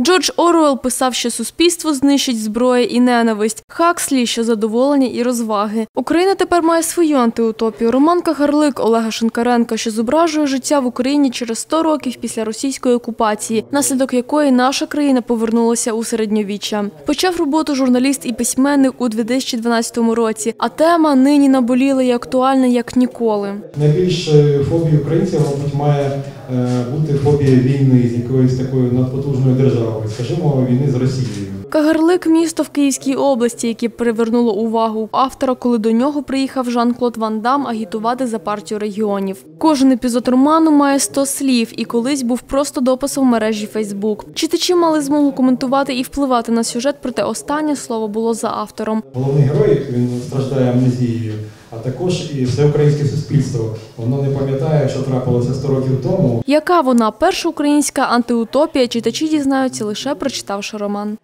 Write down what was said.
Джордж Оруел писав, що суспільство знищить зброя і ненависть. Хакслі, що задоволення і розваги. Україна тепер має свою антиутопію. Роман Кагарлик Олега Шинкаренка, що зображує життя в Україні через 100 років після російської окупації, наслідок якої наша країна повернулася у середньовіччя. Почав роботу журналіст і письменник у 2012 році. А тема нині наболіла і актуальна як ніколи. Найбільшою фобією українців, мабуть, має е, бути фобія війни з якоюсь такою надпотужною державою, скажімо, війни з Росією. Кагарлик місто в Київській області, яке привернуло увагу автора, коли до нього приїхав Жан-Клод Ван Дам агітувати за партію регіонів. Кожен епізод роману має 100 слів і колись був просто дописом в мережі Фейсбук. Читачі мали змогу коментувати і впливати на сюжет, проте останнє слово було за автором. Головний герой він страждає амнезією, також і все українське суспільство. Воно не пам'ятає, що трапилося 100 років тому. Яка вона перша українська антиутопія, читачі дізнаються лише прочитавши роман.